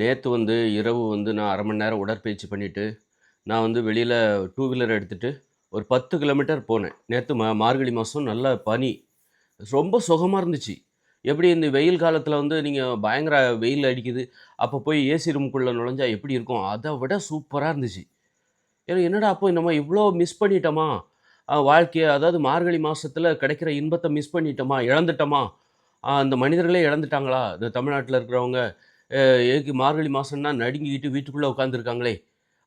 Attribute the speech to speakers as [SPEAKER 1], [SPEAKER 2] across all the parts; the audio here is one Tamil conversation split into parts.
[SPEAKER 1] நேற்று வந்து இரவு வந்து நான் அரை மணி நேரம் உடற்பயிற்சி பண்ணிவிட்டு நான் வந்து வெளியில் டூ வீலர் எடுத்துகிட்டு ஒரு பத்து கிலோமீட்டர் போனேன். நேற்று மா மார்கழி மாதம் நல்ல பனி. ரொம்ப சுகமாக இருந்துச்சு. எப்படி இந்த வெயில் காலத்தில் வந்து நீங்கள் பயங்கர வெயில் அடிக்குது அப்போ போய் ஏசி ரூம்குள்ளே நுழைஞ்சா எப்படி இருக்கும்? அதை விட சூப்பராக இருந்துச்சு. ஏன்னா என்னடா அப்போ நம்ம இவ்வளோ மிஸ் பண்ணிட்டோமா? வாழ்க்கையை அதாவது மார்கழி மாதத்தில் கிடைக்கிற இன்பத்தை மிஸ் பண்ணிட்டோமா? இழந்துட்டோமா? அந்த மனிதர்களே இழந்துட்டாங்களா? இந்த தமிழ்நாட்டில் இருக்கிறவங்க அஹ் எதுக்கு மார்கழி மாதம்னா நடுங்கிக்கிட்டு வீட்டுக்குள்ளே உட்காந்துருக்காங்களே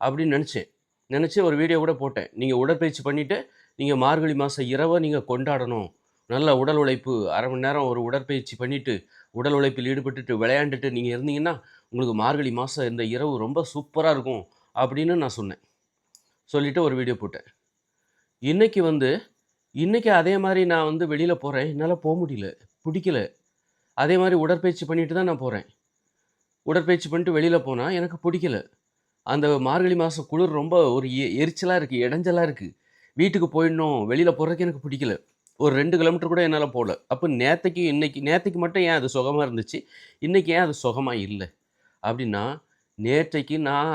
[SPEAKER 1] அப்படின்னு நினச்சேன். நினச்சி ஒரு வீடியோ கூட போட்டேன். நீங்கள் உடற்பயிற்சி பண்ணிவிட்டு நீங்கள் மார்கழி மாதம் இரவை நீங்கள் கொண்டாடணும். நல்ல உடல் உழைப்பு அரை மணி நேரம் ஒரு உடற்பயிற்சி பண்ணிவிட்டு உடல் உழைப்பில் ஈடுபட்டுட்டு விளையாண்டுட்டு நீங்கள் இருந்தீங்கன்னா உங்களுக்கு மார்கழி மாதம் இந்த இரவு ரொம்ப சூப்பராக இருக்கும் அப்படின்னு நான் சொன்னேன். சொல்லிவிட்டு ஒரு வீடியோ போட்டேன். இன்றைக்கி வந்து இன்றைக்கி அதே மாதிரி நான் வந்து வெளியில் போகிறேன் என்னால் போக முடியல. பிடிக்கல. அதே மாதிரி உடற்பயிற்சி பண்ணிட்டு தான் நான் போகிறேன் உடற்பயிற்சி பண்ணிட்டு வெளியில் போனால் எனக்கு பிடிக்கல. அந்த மார்கழி மாதம் குளிர் ரொம்ப ஒரு எ எரிச்சலாக இருக்குது இடைஞ்சலாக இருக்குது வீட்டுக்கு போயிடணும் வெளியில் போகிறதுக்கு எனக்கு பிடிக்கல. ஒரு ரெண்டு கிலோமீட்டர் கூட என்னால் போகல அப்போ நேற்றுக்கு இன்றைக்கி நேற்றுக்கு மட்டும் ஏன் அது சுகமாக இருந்துச்சு? இன்றைக்கி ஏன் அது சுகமாக இல்லை? அப்படின்னா நேற்றைக்கு நான்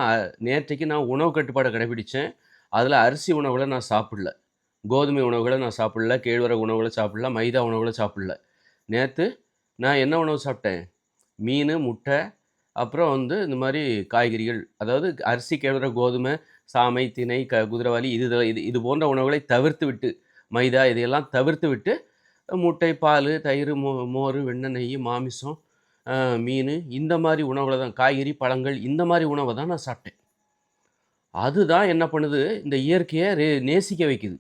[SPEAKER 1] நேற்றைக்கு நான் உணவு கட்டுப்பாடை கடைபிடித்தேன் அதில் அரிசி உணவுகளை நான் சாப்பிடல. கோதுமை உணவுகளை நான் சாப்பிடல கேழ்வரகு உணவுகளை சாப்பிடல மைதா உணவுகளை சாப்பிடல. நேற்று நான் என்ன உணவு சாப்பிட்டேன்? மீன் முட்டை அப்புறம் வந்து இந்த மாதிரி காய்கறிகள் அதாவது அரிசி கேழ்வரகு கோதுமை சாமை திணை க குதிரைவாலி இது இது இது போன்ற உணவுகளை தவிர்த்து விட்டு மைதா இதையெல்லாம் தவிர்த்து விட்டு முட்டை பால் தயிர் மோ மோர் வெண்ணெய் நெய் மாமிசம் மீன் இந்த மாதிரி உணவுகளை தான் காய்கறி பழங்கள் இந்த மாதிரி உணவை தான் நான் சாப்பிட்டேன். அதுதான் என்ன பண்ணுது இந்த இயற்கையை ரே நேசிக்க வைக்குது.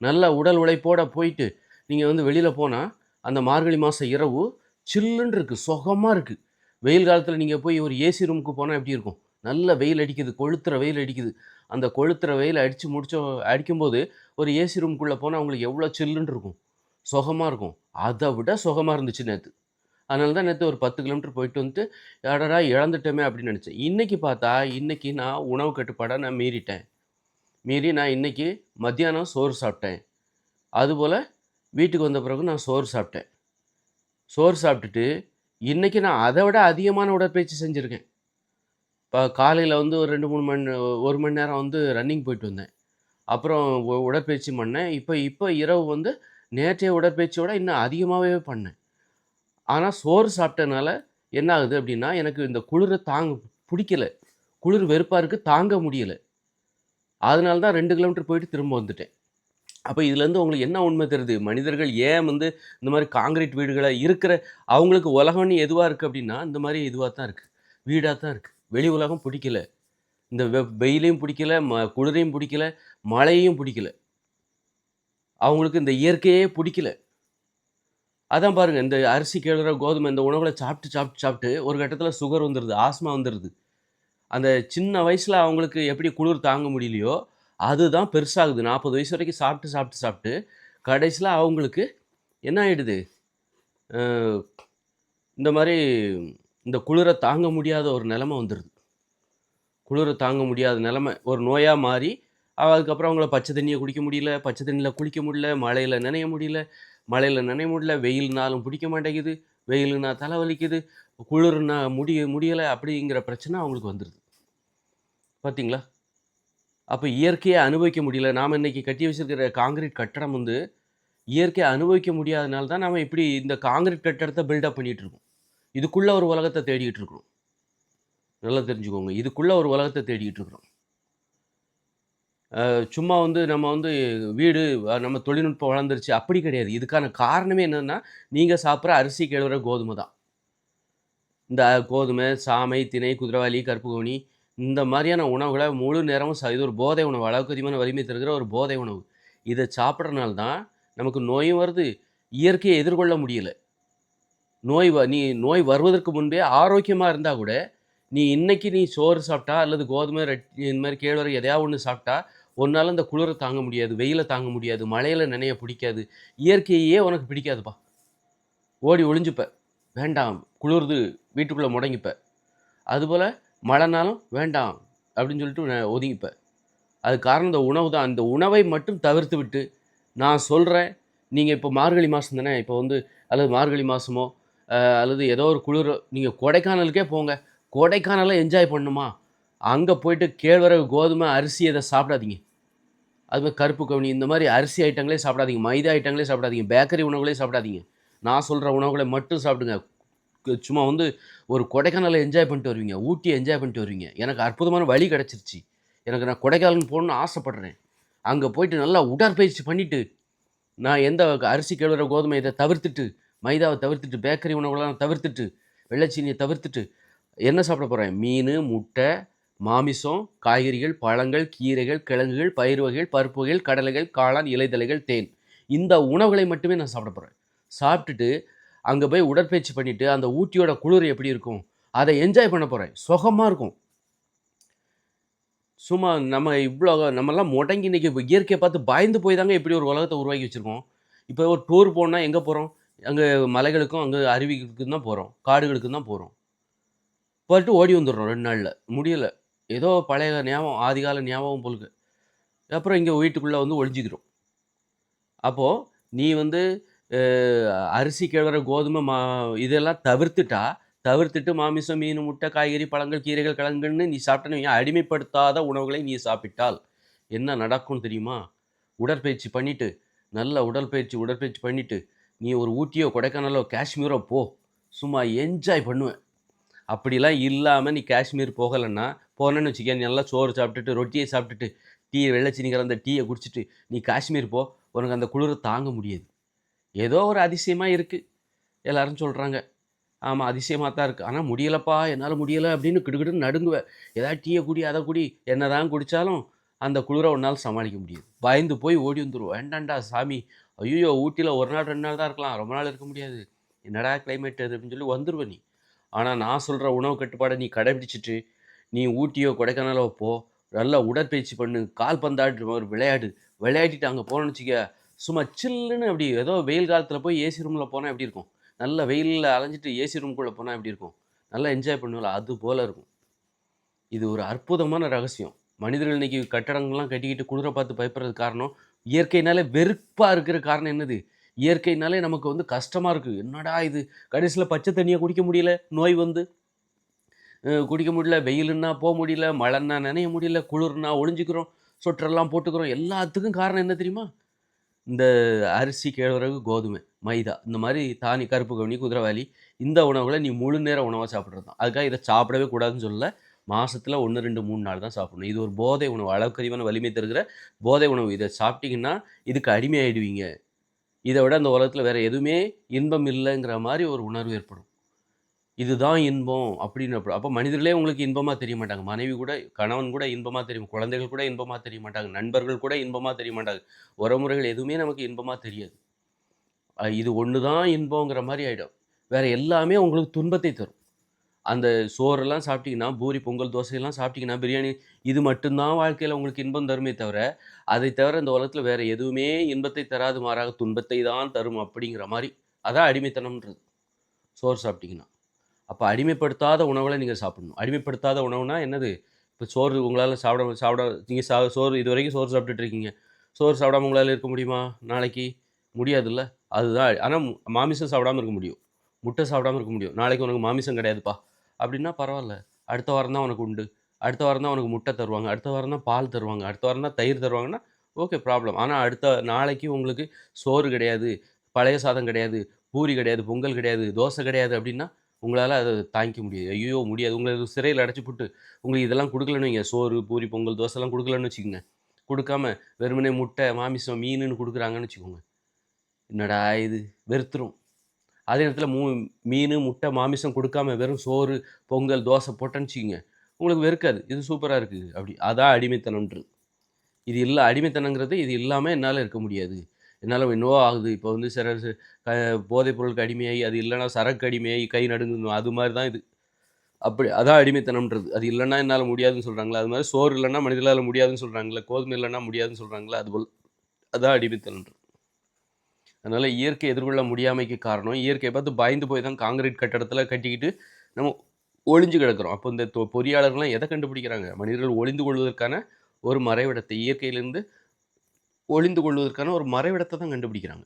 [SPEAKER 1] நல்ல உடல் உழைப்போட போயிட்டு நீங்கள் வந்து வெளியில் போனால் அந்த மார்கழி மாதம் இரவு சில்லுன்னு இருக்குது சுகமாக இருக்குது வெயில் காலத்தில் நீங்கள் போய் ஒரு ஏசி ரூமுக்கு போனால் எப்படி இருக்கும்? நல்ல வெயில் அடிக்குது கொளுத்துற வெயில் அடிக்குது. அந்த கொளுத்துற வெயில் அடித்து முடிச்ச அடிக்கும்போது ஒரு ஏசி ரூம்குள்ளே போனால் அவங்களுக்கு எவ்வளோ சில்லுன்னு இருக்கும். சுகமாக இருக்கும். அதை விட சுகமாக இருந்துச்சு நேற்று அதனால தான் நேற்று ஒரு பத்து கிலோமீட்டர் போயிட்டு வந்துட்டு அடடா இழந்துட்டோமே அப்படின்னு நினச்சேன். இன்றைக்கி பார்த்தா இன்றைக்கி நான் உணவு கட்டுப்பாடாக நான் மீறிட்டேன். மீறி நான் இன்றைக்கி மத்தியானம் சோறு சாப்பிட்டேன். அதுபோல் வீட்டுக்கு வந்த பிறகு நான் சோறு சாப்பிட்டேன். சோறு சாப்பிட்டுட்டு இன்றைக்கி நான் அதை விட அதிகமான உடற்பயிற்சி செஞ்சுருக்கேன். இப்போ காலையில் வந்து ஒரு ரெண்டு மூணு மணி ஒரு மணி நேரம் வந்து ரன்னிங் போயிட்டு வந்தேன். அப்புறம் உடற்பயிற்சி பண்ணேன். இப்போ இப்போ இரவு வந்து நேற்றைய உடற்பயிற்சியோட இன்னும் அதிகமாகவே பண்ணேன். ஆனால் சோறு சாப்பிட்டனால என்ன ஆகுது அப்படின்னா எனக்கு இந்த குளிரை தாங்க பிடிக்கல. குளிர் வெறுப்பாக இருக்குது தாங்க முடியல. அதனால தான் ரெண்டு கிலோமீட்டர் போயிட்டு திரும்ப வந்துட்டேன். அப்போ இதுலேருந்து உங்களுக்கு என்ன உண்மை தெரியுது? மனிதர்கள் ஏன் வந்து இந்த மாதிரி காங்கிரீட் வீடுகளை இருக்கிற அவங்களுக்கு உலகம்னு எதுவாக இருக்குது அப்படின்னா இந்த மாதிரி இதுவாக தான் இருக்குது வீடாக தான் இருக்குது வெளி உலகம் பிடிக்கல. இந்த வெ வெயிலையும் பிடிக்கல ம குளிரையும் பிடிக்கல மழையும் பிடிக்கல. அவங்களுக்கு இந்த இயற்கையே பிடிக்கல. அதான் பாருங்கள் இந்த அரிசி கேழ்வர கோதுமை இந்த உணவுகளை சாப்பிட்டு சாப்பிட்டு சாப்பிட்டு ஒரு கட்டத்தில் சுகர் வந்துடுது ஆஸ்மா வந்துடுது அந்த சின்ன வயசில் அவங்களுக்கு எப்படி குளிர் தாங்க முடியலையோ அதுதான் பெருசாகுது. நாற்பது வயசு வரைக்கும் சாப்பிட்டு சாப்பிட்டு சாப்பிட்டு கடைசியில் அவங்களுக்கு என்ன ஆகிடுது இந்த மாதிரி இந்த குளிரை தாங்க முடியாத ஒரு நிலமை வந்துடுது குளிரை தாங்க முடியாத நிலமை. ஒரு நோயாக மாறி அதுக்கப்புறம் அவங்கள பச்சை தண்ணியை குடிக்க முடியல பச்சை தண்ணியில் குளிக்க முடியல மழையில் நினைய முடியல மழையில் நினைய முடியல வெயில்னாலும் பிடிக்க மாட்டேங்குது வெயிலுனா தலைவலிக்குது குளிர்னா முடிய முடியலை அப்படிங்கிற பிரச்சனை அவங்களுக்கு வந்துடுது பார்த்தீங்களா? அப்போ இயற்கையை அனுபவிக்க முடியல. நாம் இன்னைக்கு கட்டி வச்சிருக்கிற காங்கிரீட் கட்டடம் வந்து இயற்கையை அனுபவிக்க முடியாதனால தான் நாம் இப்படி இந்த காங்கிரீட் கட்டடத்தை பில்டப் பண்ணிகிட்ருக்கோம் இருக்கோம். ஒரு உலகத்தை தேடிக்கிட்டு இருக்கிறோம். நல்லா தெரிஞ்சுக்கோங்க. இதுக்குள்ளே ஒரு உலகத்தை தேடிக்கிட்டு இருக்கிறோம். சும்மா வந்து நம்ம வந்து வீடு நம்ம தொழில்நுட்பம் வளர்ந்துருச்சு. அப்படி கிடையாது. இதுக்கான காரணமே என்னென்னா நீங்கள் சாப்பிட்ற அரிசி கிழவுற கோதுமை தான். இந்த கோதுமை சாமை திணை குதிரவாளி கருப்பு கோணி இந்த மாதிரியான உணவுகளை முழு நேரமும் இது ஒரு போதை உணவு அளவுக்கு அதிகமான வலிமை தருகிற ஒரு போதை உணவு. இதை சாப்பிட்றனால தான் நமக்கு நோயும் வருது. இயற்கையை எதிர்கொள்ள முடியல. நோய் வ நீ நோய் வருவதற்கு முன்பே ஆரோக்கியமாக இருந்தால் கூட நீ இன்னைக்கு நீ சோறு சாப்பிட்டா அல்லது கோதுமை ரெட்டி இந்த மாதிரி கேழ்வரகு எதையாவது ஒன்று சாப்பிட்டா உன்னால இந்த குளிரை தாங்க முடியாது வெயிலை தாங்க முடியாது மழையில் நினைய பிடிக்காது. இயற்கையே உனக்கு பிடிக்காதுப்பா. ஓடி ஒளிஞ்சுப்ப. வேண்டாம். குளிருது வீட்டுக்குள்ளே முடங்கிப்ப. அதுபோல் மழைனாலும் வேண்டாம் அப்படின்னு சொல்லிட்டு நான் ஒதுங்கிப்பேன். அது காரணம் இந்த உணவு தான். அந்த உணவை மட்டும் தவிர்த்து விட்டு நான் சொல்கிறேன் நீங்கள் இப்போ மார்கழி மாதம் தானே? இப்போ வந்து அல்லது மார்கழி மாதமோ அல்லது ஏதோ ஒரு குளிர் நீங்கள் கொடைக்கானலுக்கே போங்க. கொடைக்கானல என்ஜாய் பண்ணணுமா? அங்கே போயிட்டு கேழ்வரகு கோதுமை அரிசி இதை சாப்பிடாதீங்க. அது மாதிரி கருப்பு கவுனி இந்த மாதிரி அரிசி ஐட்டங்களே சாப்பிடாதீங்க. மைதா ஐட்டங்களே சாப்பிடாதீங்க. பேக்கரி உணவுகளே சாப்பிடாதீங்க. நான் சொல்கிற உணவுகளை மட்டும் சாப்பிடுங்க. சும்மா வந்து ஒரு கொடைக்கானலை என்ஜாய் பண்ணிட்டு வருவீங்க. ஊட்டி என்ஜாய் பண்ணிட்டு வருவீங்க. எனக்கு அற்புதமான வழி கிடச்சிருச்சு. எனக்கு நான் கொடைக்கானல் போகணுன்னு ஆசைப்பட்றேன். அங்கே போயிட்டு நல்லா உடற்பயிற்சி பண்ணிவிட்டு நான் எந்த அரிசி கேழ்வர கோதுமை இதை தவிர்த்துட்டு மைதாவை தவிர்த்துட்டு பேக்கரி உணவுகளெல்லாம் தவிர்த்துட்டு வெள்ளைச்சீனியை தவிர்த்துட்டு என்ன சாப்பிட போகிறேன் மீன் முட்டை மாமிசம் காய்கறிகள் பழங்கள் கீரைகள் கிழங்குகள் பயிர் வகைகள் பருப்பு வகைகள் கடலைகள் காளான் இலைதலைகள் தேன். இந்த உணவுகளை மட்டுமே நான் சாப்பிட போகிறேன் சாப்பிட்டுட்டு அங்கே போய் உடற்பயிற்சி பண்ணிவிட்டு அந்த ஊட்டியோட குளிர் எப்படி இருக்கும்? அதை என்ஜாய் பண்ண போகிறேன் சுகமாக இருக்கும். சும்மா நம்ம இவ்வளோ நம்மலாம் முடங்கி இன்றைக்கி இப்போ இயற்கையை பார்த்து பயந்து போய் தாங்க இப்படி ஒரு உலகத்தை உருவாக்கி வச்சுருக்கோம். இப்போ ஒரு டூர் போனால் எங்கே போகிறோம் அங்கே மலைகளுக்கும் அங்கே அருவிகளுக்கும் தான் போகிறோம் காடுகளுக்கும் தான் போகிறோம் போயிட்டு ஓடி வந்துடுறோம் ரெண்டு நாளில். முடியலை. ஏதோ பழைய ஞாபகம் ஆதிகால ஞாபகம் போலுக்கு அப்புறம் இங்கே வீட்டுக்குள்ளே வந்து ஒழிஞ்சிக்கிறோம் அப்போது நீ வந்து அரிசி கிழவர கோதுமை மா இதெல்லாம் தவிர்த்துட்டா தவிர்த்துட்டு மாமிசம் மீன் முட்டை காய்கறி பழங்கள் கீரைகள் கிழங்குன்னு நீ சாப்பிட்டனு அடிமைப்படுத்தாத உணவுகளை நீ சாப்பிட்டால் என்ன நடக்கும் தெரியுமா? உடற்பயிற்சி பண்ணிவிட்டு நல்ல உடற்பயிற்சி உடற்பயிற்சி பண்ணிவிட்டு நீ ஒரு ஊட்டியோ கொடைக்கானலோ காஷ்மீரோ போ. சும்மா என்ஜாய் பண்ணுவேன். அப்படிலாம் இல்லாமல் நீ காஷ்மீர் போகலைன்னா போனேன்னு வச்சுக்க நல்லா சோறு சாப்பிட்டுட்டு ரொட்டியை சாப்பிட்டுட்டு டீ வெள்ளச்சினி கலந்த டீயை குடிச்சிட்டு நீ காஷ்மீர் போ. உனக்கு அந்த குளிரை தாங்க முடியாது. ஏதோ ஒரு அதிசயமாக இருக்குது எல்லாரும் சொல்கிறாங்க ஆமாம் அதிசயமாக தான் இருக்குது ஆனால் முடியலப்பா என்னால் முடியலை அப்படின்னு கிடுகிடுன்னு நடுங்குவேன் ஏதாவது டீயை குடி அதை குடி என்ன தான் குடித்தாலும் அந்த குளிரை உன்னால் சமாளிக்க முடியாது. பயந்து போய் ஓடி வந்துடும் வேண்டாண்டா சாமி. ஐயோ ஊட்டியில் ஒரு நாள் ரெண்டு நாள் தான் இருக்கலாம். ரொம்ப நாள் இருக்க முடியாது. என்னடா கிளைமேட் அது அப்படின்னு சொல்லி வந்துருவ நீ. ஆனால் நான் சொல்கிற உணவு கட்டுப்பாடை நீ கடைபிடிச்சிட்டு நீ ஊட்டியோ கொடைக்கானலோ போ. நல்லா உடற்பயிற்சி பண்ணு. கால்பந்தாட்டு ஒரு விளையாடு. விளையாடிட்டு அங்கே போனோன்னு வச்சுக்க. சும்மா சில்லுன்னு அப்படி ஏதோ வெயில் காலத்தில் போய் ஏசி ரூமில் போனால் எப்படி இருக்கும்? நல்ல வெயிலில் அலைஞ்சிட்டு ஏசி ரூம்குள்ளே போனால் எப்படி இருக்கும்? நல்லா என்ஜாய் பண்ணுவோம்ல அது போல் இருக்கும். இது ஒரு அற்புதமான ரகசியம். மனிதர்கள் இன்னைக்கு கட்டடங்கள்லாம் கட்டிக்கிட்டு குளிரை பார்த்து பயப்படுறது காரணம் இயற்கைனாலே வெறுப்பாக இருக்கிற காரணம் என்னது? இயற்கைனாலே நமக்கு வந்து கஷ்டமாக இருக்குது என்னடா இது? கடைசியில் பச்சை தண்ணியை குடிக்க முடியல? நோய் வந்து. குடிக்க முடியல. வெயிலுன்னா போக முடியல. மழைன்னா நனைய முடியல. குளிர்னா ஒளிஞ்சிக்கிறோம். சொட்டரெல்லாம் போட்டுக்கிறோம். எல்லாத்துக்கும் காரணம் என்ன தெரியுமா? இந்த அரிசி கேழ்வரகு கோதுமை மைதா இந்த மாதிரி தானி கருப்பு கவுனி குதிரைவாலி இந்த உணவுகளை நீ முழு நேர உணவாக சாப்பிட்றது தான். அதுக்காக இதை சாப்பிடவே கூடாதுன்னு சொல்ல மாதத்தில் ஒன்று ரெண்டு மூணு நாள் தான் சாப்பிடணும். இது ஒரு போதை உணவு அளவுக்கதிகமான வலிமை தருகிற போதை உணவு. இதை சாப்பிட்டீங்கன்னா இதுக்கு அடிமையாயிடுவீங்க. இதை விட அந்த உலகத்தில் வேறு எதுவுமே இன்பம் இல்லைங்கிற மாதிரி ஒரு உணர்வு ஏற்படும். இதுதான் இன்பம் அப்படின்னு அப்போ மனிதர்களே உங்களுக்கு இன்பமாக தெரிய மாட்டாங்க. மனைவி கூட கணவன் கூட இன்பமாக தெரியும். குழந்தைகள் கூட இன்பமாக தெரிய மாட்டாங்க. நண்பர்கள் கூட இன்பமாக தெரிய மாட்டாங்க. உறவுமுறைகள் எதுவுமே நமக்கு இன்பமாக தெரியாது. இது ஒன்று தான் இன்பங்கிற மாதிரி ஆகிடும் வேற எல்லாமே உங்களுக்கு துன்பத்தை தரும். அந்த சோறெல்லாம் சாப்பிட்டீங்கன்னா பூரி பொங்கல் தோசையெல்லாம் சாப்பிட்டீங்கன்னா பிரியாணி இது மட்டும்தான் வாழ்க்கையில் உங்களுக்கு இன்பம் தருமே தவிர அதை தவிர இந்த உலகத்தில் வேற எதுவுமே இன்பத்தை தராது மாறாக துன்பத்தை தான் தரும் அப்படிங்கிற மாதிரி. அதான் அடிமைத்தனம்ன்றது. சோறு சாப்பிட்டிங்கன்னா. அப்போ அடிமைப்படுத்தாத உணவுகளை நீங்கள் சாப்பிடணும். அடிமைப்படுத்தாத உணவுனா என்னது? இப்போ சோறு உங்களால் சாப்பிட சாப்பிட நீங்கள் சா சோறு இது வரைக்கும் சோறு சாப்பிட்டுட்டு இருக்கீங்க. சோறு சாப்பிடாம உங்களால் இருக்க முடியுமா? நாளைக்கு? முடியாதுல்ல? அதுதான். ஆனால் மாமிசம் சாப்பிடாம இருக்க முடியும். முட்டை சாப்பிடாம இருக்க முடியும். நாளைக்கு உனக்கு மாமிசம் கிடையாதுப்பா. அப்படின்னா பரவாயில்ல. அடுத்த வாரம் தான் உனக்கு உண்டு. அடுத்த வாரம் தான் உனக்கு முட்டை தருவாங்க. அடுத்த வாரம் தான் பால் தருவாங்க. அடுத்த வாரம் தான் தயிர் தருவாங்கன்னா ஓகே ப்ராப்ளம். ஆனால் அடுத்த நாளைக்கு உங்களுக்கு சோறு கிடையாது. பழைய சாதம் கிடையாது. பூரி கிடையாது. பொங்கல் கிடையாது. தோசை கிடையாது அப்படின்னா உங்களால் அதை தாங்கிக்க முடியாது. ஐயோ முடியாது. உங்களை சிறையில் அடைச்சி போட்டு உங்களுக்கு இதெல்லாம் கொடுக்கலன்னு வைங்க. சோறு பூரி பொங்கல் தோசைலாம் கொடுக்கலன்னு வச்சுக்கோங்க. கொடுக்காம வெறுமனே முட்டை மாமிசம் மீனுன்னு கொடுக்குறாங்கன்னு வச்சுக்கோங்க. என்னடா இது? வெறுத்துரும். அதே நேரத்தில் மூ மீன் முட்டை மாமிசம் கொடுக்காம வெறும் சோறு பொங்கல் தோசை போட்டேன்னு வச்சுக்கோங்க. உங்களுக்கு வெறுக்காது. இது சூப்பராக இருக்குது. அப்படி. அதான் அடிமைத்தனம்ன்றது. இது இல்லை அடிமைத்தனங்கிறது இது இல்லாமல் என்னால் இருக்க முடியாது. என்னால் என்னவோ ஆகுது. இப்போ வந்து சில க போதைப் பொருளுக்கு அடிமையாகி அது இல்லைன்னா சரக்கு அடிமையாகி கை நடுங்கணும் அது மாதிரி தான் இது. அப்படி அதான் அடிமைத்தனம்ன்றது. அது இல்லைன்னா என்னால் முடியாதுன்னு சொல்கிறாங்களா அது மாதிரி சோறு இல்லைன்னா மனிதர்களால் முடியாதுன்னு சொல்கிறாங்களே கோதுமை இல்லைன்னா முடியாதுன்னு சொல்கிறாங்களா அதுபோல் அதான் அடிமைத்தனம்ன்றது. அதனால் இயற்கை எதிர்கொள்ள முடியாமைக்கு காரணம் இயற்கையை பார்த்து பயந்து போய் தான் காங்கிரீட் கட்டடத்தில் கட்டிக்கிட்டு நம்ம ஒளிஞ்சு கிடக்கிறோம். அப்போ இந்த தொ- பொறியாளர்கள்லாம் எதை கண்டுபிடிக்கிறாங்க? மனிதர்கள் ஒளிந்து கொள்வதற்கான ஒரு மறைவிடத்தை இயற்கையிலேருந்து ஒளிந்து கொள்வதற்கான ஒரு மறைவிடத்தை தான் கண்டுபிடிக்கிறாங்க.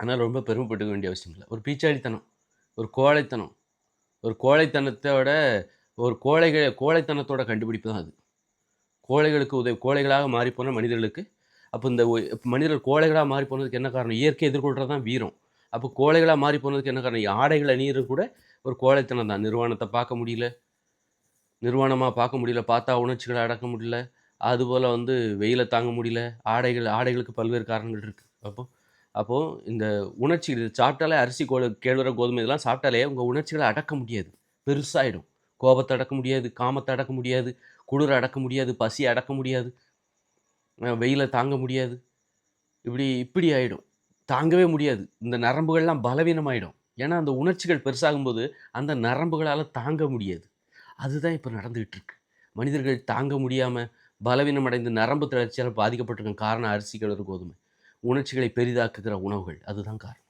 [SPEAKER 1] ஆனால் ரொம்ப பெருமைப்பட்டுக்க வேண்டிய அவசியம் இல்லை. ஒரு பீச்சாடித்தனம் ஒரு கோழைத்தனம் ஒரு கோழைத்தனத்தோட ஒரு கோழைகள் கோழைத்தனத்தோட கண்டுபிடிப்பு தான் அது. கோழைகளுக்கு உதவி கோழைகளாக மாறிப்போன மனிதர்களுக்கு அப்போ இந்த மனிதர்கள் கோழைகளாக மாறி போனதுக்கு என்ன காரணம்? இயற்கை எதிர்கொள்கிறது தான் வீரம். அப்போ கோழைகளாக மாறி போனதுக்கு என்ன காரணம்? ஆடைகள் அணியிறது கூட ஒரு கோழைத்தனம் தான். நிர்வாணத்தை பார்க்க முடியல. நிர்வாணமாக பார்க்க முடியல. பார்த்தா உணர்ச்சிகளை அடக்க முடியல. அதுபோல் வந்து வெயிலை தாங்க முடியல. ஆடைகள் ஆடைகளுக்கு பல்வேறு காரணங்கள் இருக்குது அப்போ அப்போது இந்த உணர்ச்சி இது சாப்பிட்டாலே அரிசி கோ கேழ்வர கோதுமை இதெல்லாம் சாப்பிட்டாலே உங்கள் உணர்ச்சிகளை அடக்க முடியாது. பெருசாகிடும் கோபத்தை அடக்க முடியாது காமத்தை அடக்க முடியாது குளிர் அடக்க முடியாது பசி அடக்க முடியாது வெயிலை தாங்க முடியாது. இப்படி இப்படி ஆகிடும் தாங்கவே முடியாது. இந்த நரம்புகள்லாம் பலவீனமாயிடும். ஏன்னா அந்த உணர்ச்சிகள் பெருசாகும்போது அந்த நரம்புகளால் தாங்க முடியாது. அதுதான் இப்போ நடந்துகிட்டு இருக்கு. மனிதர்கள் தாங்க முடியாமல் பலவீனம் அடைந்து நரம்பு தளர்ச்சியால் பாதிக்கப்பட்டிருக்க காரணம் அரிசி கிழறு கோதுமை. உணர்ச்சிகளை பெரிதாக்குகிற உணவுகள் அதுதான் காரணம்.